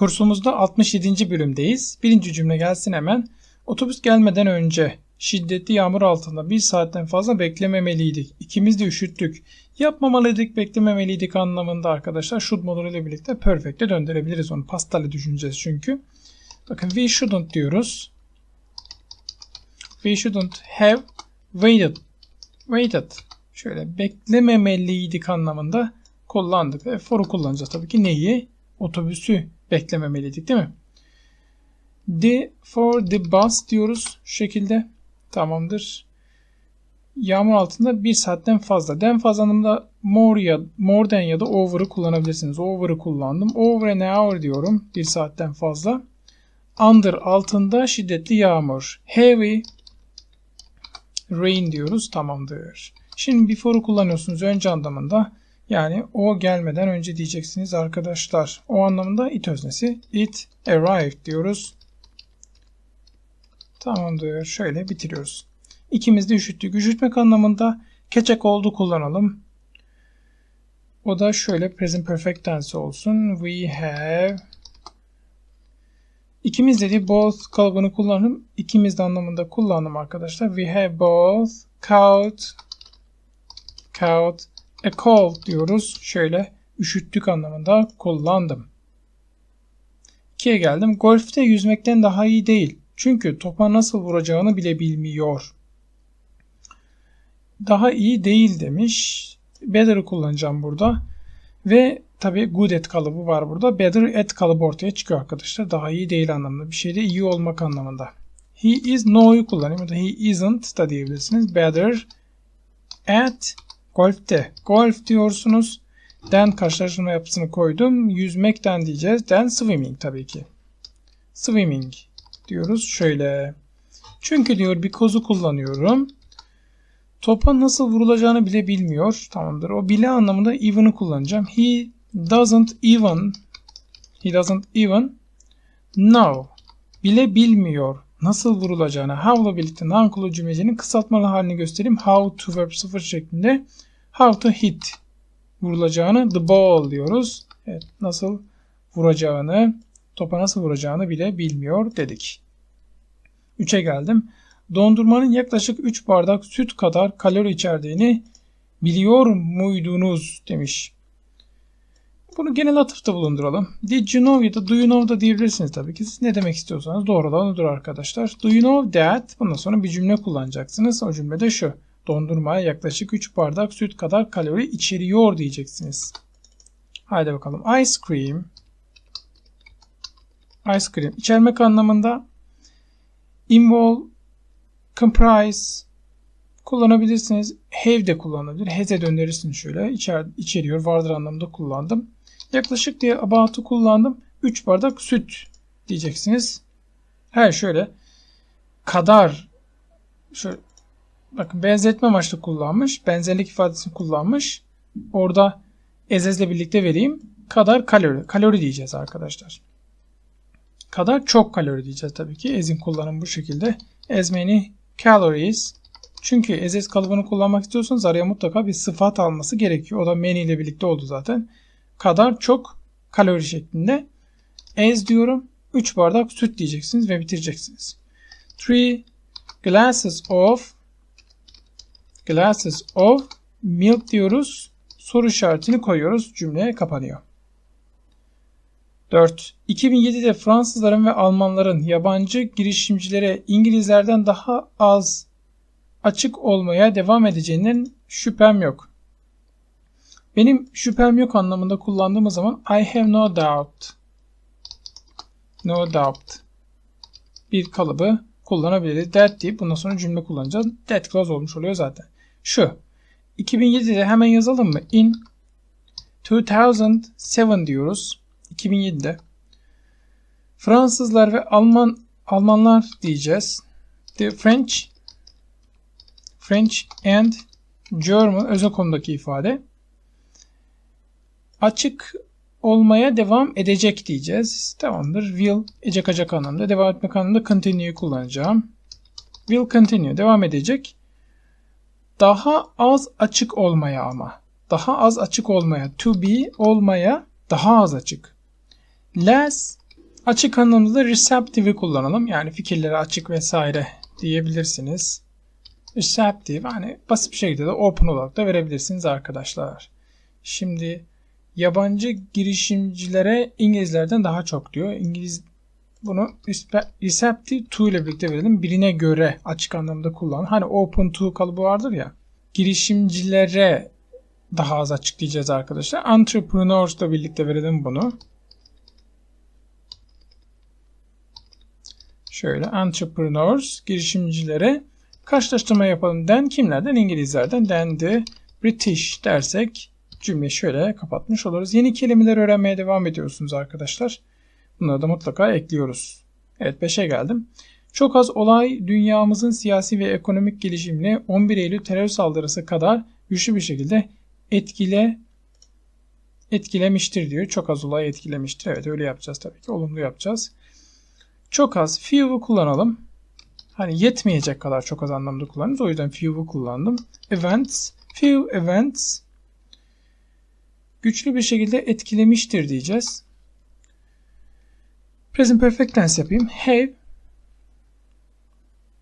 Kursumuzda 67. bölümdeyiz. Birinci cümle gelsin hemen. Otobüs gelmeden önce şiddetli yağmur altında bir saatten fazla beklememeliydik. İkimiz de üşüttük. Yapmamalıydık, beklememeliydik anlamında arkadaşlar. Should moduluyla birlikte perfect'e döndürebiliriz onu. Pastayla düşüneceğiz çünkü. Bakın we shouldn't diyoruz. We shouldn't have waited. Waited. Şöyle beklememeliydik anlamında kullandık. Ve for'u kullanacağız tabii ki. Neyi? Otobüsü beklememeliydik değil mi? The for the bus diyoruz şu şekilde. Tamamdır. Yağmur altında bir saatten fazla. Den fazla anlamda more ya more than ya da over'ı kullanabilirsiniz. Over'ı kullandım. Over an hour diyorum. Bir saatten fazla. Under altında şiddetli yağmur. Heavy rain diyoruz. Tamamdır. Şimdi before'u kullanıyorsunuz önce anlamında. Yani o gelmeden önce diyeceksiniz arkadaşlar. O anlamında it öznesi. It arrived diyoruz. Tamamdır. Şöyle bitiriyoruz. İkimiz de üşüttük. Üşütmek anlamında keçek oldu kullanalım. O da şöyle present perfect tense olsun. We have İkimiz dedi both kalıbını kullanım. İkimiz de anlamında kullandım arkadaşlar. We have both caught caught a cold diyoruz. Şöyle üşüttük anlamında kullandım. 2'ye geldim. Golfte yüzmekten daha iyi değil. Çünkü topa nasıl vuracağını bile bilmiyor. Daha iyi değil demiş. Better'ı kullanacağım burada. Ve tabi good at kalıbı var burada. Better at kalıbı ortaya çıkıyor arkadaşlar. Daha iyi değil anlamında. Bir şeyde iyi olmak anlamında. He is no'yu kullanayım. He isn't da diyebilirsiniz. Better at golfte. Golf diyorsunuz. Den karşılaştırma yapısını koydum. Yüzmekten diyeceğiz. Den swimming tabii ki. Swimming diyoruz şöyle. Çünkü diyor bir kozu kullanıyorum. Topa nasıl vurulacağını bile bilmiyor. Tamamdır. O bile anlamında even'ı kullanacağım. He doesn't even he doesn't even know bile bilmiyor nasıl vurulacağını. How'la birlikte non cümlecinin kısaltmalı halini göstereyim. How to verb 0 şeklinde. How to hit vurulacağını the ball diyoruz. Evet, nasıl vuracağını, topa nasıl vuracağını bile bilmiyor dedik. 3'e geldim. Dondurmanın yaklaşık 3 bardak süt kadar kalori içerdiğini biliyor muydunuz demiş. Bunu genel atıfta bulunduralım. Did you know ya da do you know da diyebilirsiniz tabii ki. Siz ne demek istiyorsanız doğrudan odur arkadaşlar. Do you know that? Bundan sonra bir cümle kullanacaksınız. O cümle de şu. Dondurmaya yaklaşık 3 bardak süt kadar kalori içeriyor diyeceksiniz. Haydi bakalım. Ice cream. Ice cream. İçermek anlamında involve, comprise kullanabilirsiniz. Have de kullanabilir. Has'e döndürürsünüz şöyle. İçer, içeriyor. Vardır anlamında kullandım. Yaklaşık diye about'u kullandım. 3 bardak süt diyeceksiniz. Her şöyle kadar şöyle bakın benzetme amaçlı kullanmış. Benzerlik ifadesini kullanmış. Orada ezezle birlikte vereyim. Kadar kalori. Kalori diyeceğiz arkadaşlar. Kadar çok kalori diyeceğiz tabii ki. Ezin kullanım bu şekilde. As many calories. Çünkü ezez kalıbını kullanmak istiyorsanız araya mutlaka bir sıfat alması gerekiyor. O da many ile birlikte oldu zaten. Kadar çok kalori şeklinde. As diyorum. 3 bardak süt diyeceksiniz ve bitireceksiniz. 3 glasses of glasses of milk diyoruz. Soru işaretini koyuyoruz. Cümleye kapanıyor. 4. 2007'de Fransızların ve Almanların yabancı girişimcilere İngilizlerden daha az açık olmaya devam edeceğinden şüphem yok. Benim şüphem yok anlamında kullandığımız zaman I have no doubt. No doubt. Bir kalıbı kullanabiliriz. That deyip bundan sonra cümle kullanacağız. That clause olmuş oluyor zaten. Şu. 2007'de hemen yazalım mı? In 2007 diyoruz. 2007'de. Fransızlar ve Alman Almanlar diyeceğiz. The French French and German özel konudaki ifade. Açık olmaya devam edecek diyeceğiz. Tamamdır. Will ecek acak anlamda. Devam etmek anlamda continue kullanacağım. Will continue. Devam edecek. Daha az açık olmaya ama. Daha az açık olmaya. To be olmaya daha az açık. Less Açık anlamda receptive'i kullanalım. Yani fikirlere açık vesaire diyebilirsiniz. Receptive hani basit bir şekilde de open olarak da verebilirsiniz arkadaşlar. Şimdi yabancı girişimcilere İngilizlerden daha çok diyor. İngiliz bunu receptive to ile birlikte verelim. Birine göre açık anlamda kullan. Hani open to kalıbı vardır ya. Girişimcilere daha az açıklayacağız arkadaşlar. Entrepreneurs ile birlikte verelim bunu. Şöyle entrepreneurs girişimcilere karşılaştırma yapalım. Den kimlerden? İngilizlerden. Den the British dersek cümleyi şöyle kapatmış oluruz. Yeni kelimeler öğrenmeye devam ediyorsunuz arkadaşlar. Bunları da mutlaka ekliyoruz. Evet 5'e geldim. Çok az olay dünyamızın siyasi ve ekonomik gelişimini 11 Eylül terör saldırısı kadar güçlü bir şekilde etkile etkilemiştir diyor. Çok az olay etkilemiştir. Evet öyle yapacağız tabii ki. Olumlu yapacağız. Çok az few'u kullanalım. Hani yetmeyecek kadar çok az anlamda kullanıyoruz. O yüzden few'u kullandım. Events, few events güçlü bir şekilde etkilemiştir diyeceğiz. Present perfect tense yapayım. Have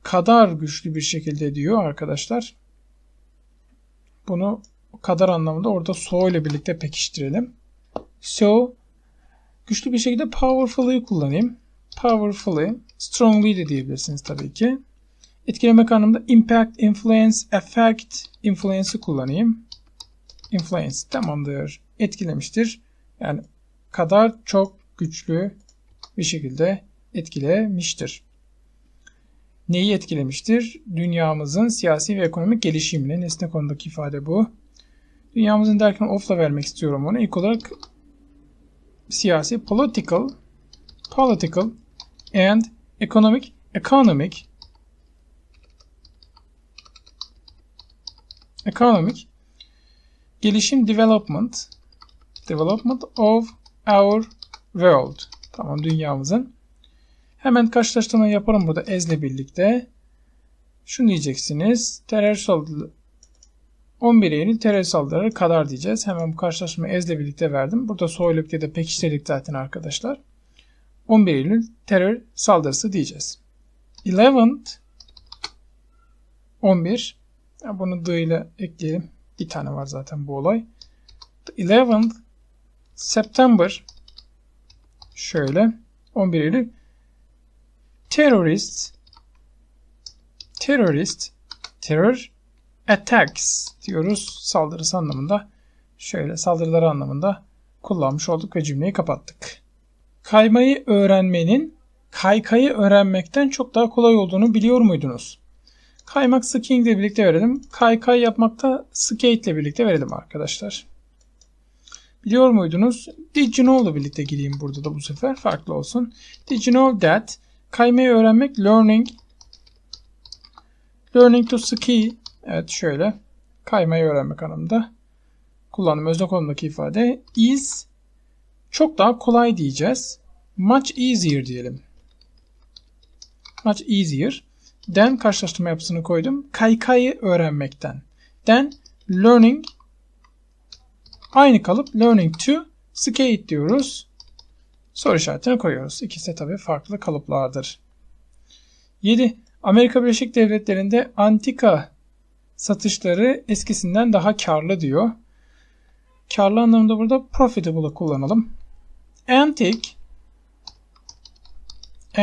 kadar güçlü bir şekilde diyor arkadaşlar. Bunu kadar anlamında orada so ile birlikte pekiştirelim. So güçlü bir şekilde powerful'ı kullanayım. Powerfully, strongly de diyebilirsiniz tabii ki. Etkilemek anlamında impact, influence, affect, influence'ı kullanayım. Influence tamamdır. Etkilemiştir. Yani kadar çok güçlü bir şekilde etkilemiştir. Neyi etkilemiştir? Dünyamızın siyasi ve ekonomik gelişimini. Nesne konudaki ifade bu. Dünyamızın derken of'la vermek istiyorum onu. İlk olarak siyasi, political, political and economic, economic, economic, gelişim, development, development of our world. Tamam dünyamızın. Hemen karşılaştırma yapalım burada ezle birlikte. Şunu diyeceksiniz. Terör saldırı 11 Eylül terör saldırıları kadar diyeceğiz. Hemen bu karşılaşmayı ezle birlikte verdim. Burada soyluk ya da pekiştirdik zaten arkadaşlar. 11 Eylül terör saldırısı diyeceğiz. 11 11 ya bunu the ile ekleyelim. Bir tane var zaten bu olay. 11 September şöyle 11 Eylül terrorists terörist terör attacks diyoruz saldırısı anlamında şöyle saldırıları anlamında kullanmış olduk ve cümleyi kapattık. Kaymayı öğrenmenin kaykayı öğrenmekten çok daha kolay olduğunu biliyor muydunuz? Kaymak skiing ile birlikte verelim. Kaykay yapmakta skate ile birlikte verelim arkadaşlar. Biliyor muydunuz? Did you know ile birlikte gireyim burada da bu sefer. Farklı olsun. Did you know that kaymayı öğrenmek learning learning to ski evet şöyle kaymayı öğrenmek anlamında kullanım özne konumdaki ifade is çok daha kolay diyeceğiz. Much easier diyelim. Much easier. Then karşılaştırma yapısını koydum. Kaykayı öğrenmekten. Then learning aynı kalıp learning to skate diyoruz. Soru işaretini koyuyoruz. İkisi de tabii farklı kalıplardır. 7. Amerika Birleşik Devletleri'nde antika satışları eskisinden daha karlı diyor. Karlı anlamında burada profitable'ı kullanalım. Antique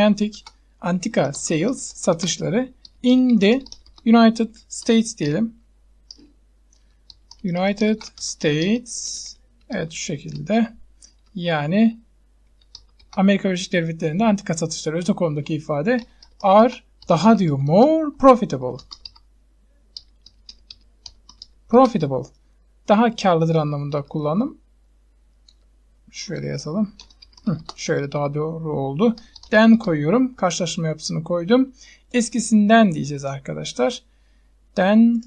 Antique antika sales satışları in the United States diyelim. United States evet şu şekilde yani Amerika Birleşik Devletleri'nde antika satışları özne konumdaki ifade are daha diyor more profitable. Profitable. Daha karlıdır anlamında kullanım. Şöyle yazalım. Hı, şöyle daha doğru oldu. Den koyuyorum. Karşılaştırma yapısını koydum. Eskisinden diyeceğiz arkadaşlar. Den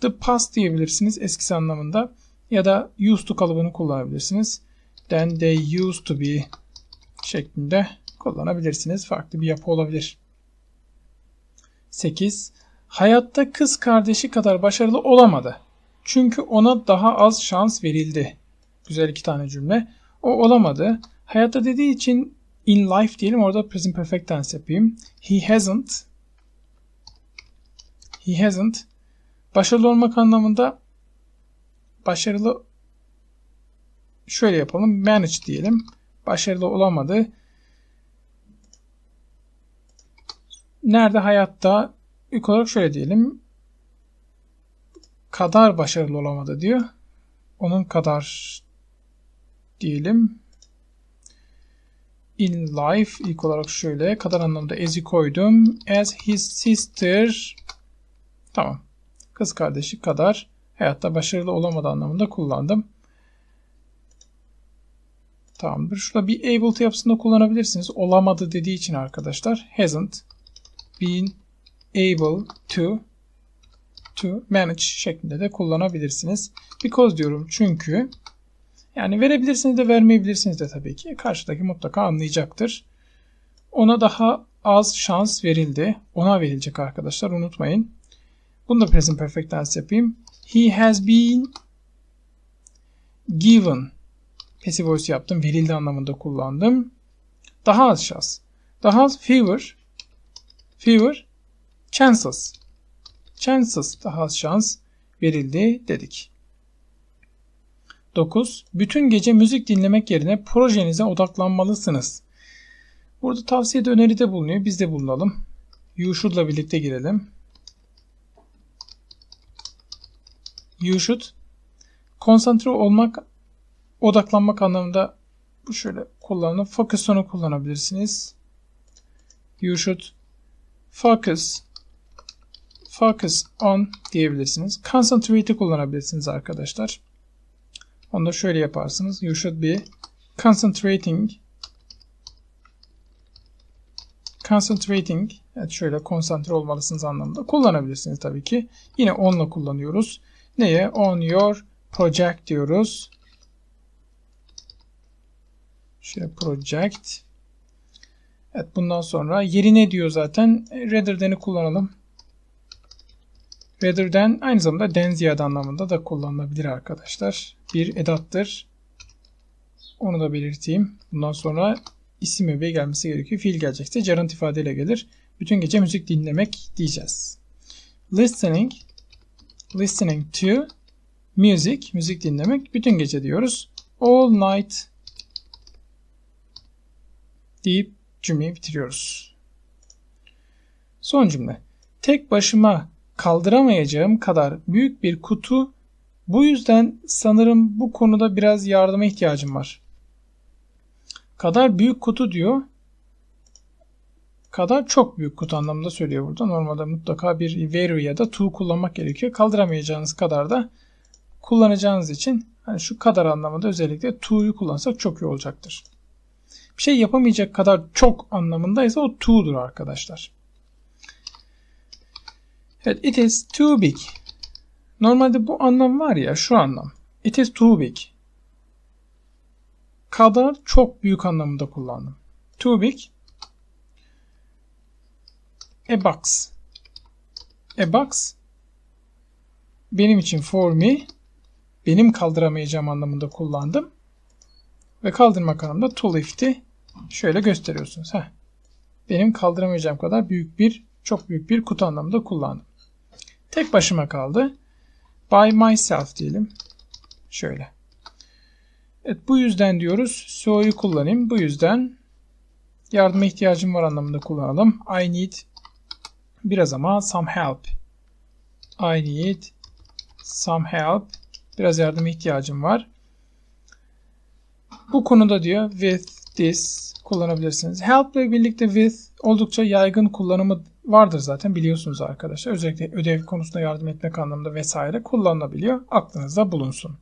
the past diyebilirsiniz eskisi anlamında. Ya da used to kalıbını kullanabilirsiniz. Then they used to be şeklinde kullanabilirsiniz. Farklı bir yapı olabilir. 8. Hayatta kız kardeşi kadar başarılı olamadı. Çünkü ona daha az şans verildi. Güzel iki tane cümle. O olamadı. Hayatta dediği için in life diyelim orada present perfect tense yapayım. He hasn't he hasn't başarılı olmak anlamında başarılı şöyle yapalım. Manage diyelim. Başarılı olamadı. Nerede hayatta ilk olarak şöyle diyelim. Kadar başarılı olamadı diyor. Onun kadar diyelim. In life ilk olarak şöyle kadar anlamda as'i koydum. As his sister tamam. Kız kardeşi kadar hayatta başarılı olamadı anlamında kullandım. Tamamdır. Şurada bir able to yapısında kullanabilirsiniz. Olamadı dediği için arkadaşlar. Hasn't been able to to manage şeklinde de kullanabilirsiniz. Because diyorum çünkü yani verebilirsiniz de vermeyebilirsiniz de tabii ki. Karşıdaki mutlaka anlayacaktır. Ona daha az şans verildi. Ona verilecek arkadaşlar unutmayın. Bunu da present perfect tense yapayım. He has been given. Passive voice yaptım. Verildi anlamında kullandım. Daha az şans. Daha az fewer. Fewer. Chances. Chances. Daha az şans verildi dedik. 9. Bütün gece müzik dinlemek yerine projenize odaklanmalısınız. Burada tavsiyede öneride bulunuyor. Biz de bulunalım. You should'la birlikte girelim. You should konsantre olmak, odaklanmak anlamında bu şöyle kullanılır. Focus onu kullanabilirsiniz. You should focus focus on diyebilirsiniz. Concentrate'i kullanabilirsiniz arkadaşlar. Onu da şöyle yaparsınız. You should be concentrating concentrating evet şöyle konsantre olmalısınız anlamında kullanabilirsiniz tabii ki. Yine onunla kullanıyoruz. Neye? On your project diyoruz. Şöyle project. Evet bundan sonra yeri ne diyor zaten? Rather than'i kullanalım. Rather than aynı zamanda ziyade anlamında da kullanılabilir arkadaşlar. Bir edattır. Onu da belirteyim. Bundan sonra isim öbeği gelmesi gerekiyor. Fiil gelecekse gerund ifadeyle gelir. Bütün gece müzik dinlemek diyeceğiz. Listening listening to music, müzik dinlemek bütün gece diyoruz. All night deyip cümleyi bitiriyoruz. Son cümle. Tek başıma kaldıramayacağım kadar büyük bir kutu bu yüzden sanırım bu konuda biraz yardıma ihtiyacım var. Kadar büyük kutu diyor. Kadar çok büyük kutu anlamında söylüyor burada. Normalde mutlaka bir very ya da to kullanmak gerekiyor. Kaldıramayacağınız kadar da kullanacağınız için hani şu kadar anlamında özellikle to'yu kullansak çok iyi olacaktır. Bir şey yapamayacak kadar çok anlamındaysa o to'dur arkadaşlar. Evet, it is too big. Normalde bu anlam var ya şu anlam. It is too big. Kadar çok büyük anlamında kullandım. Too big. A box. A box benim için for me benim kaldıramayacağım anlamında kullandım. Ve kaldırmak anlamında to lift'i şöyle gösteriyorsunuz. Heh. Benim kaldıramayacağım kadar büyük bir, çok büyük bir kutu anlamında kullandım. Tek başıma kaldı. By myself diyelim. Şöyle. Evet bu yüzden diyoruz. So'yu kullanayım. Bu yüzden yardıma ihtiyacım var anlamında kullanalım. I need biraz ama some help. I need some help. Biraz yardıma ihtiyacım var. Bu konuda diyor with this kullanabilirsiniz. Help ile birlikte with oldukça yaygın kullanımı vardır zaten biliyorsunuz arkadaşlar. Özellikle ödev konusunda yardım etmek anlamında vesaire kullanılabiliyor. Aklınızda bulunsun.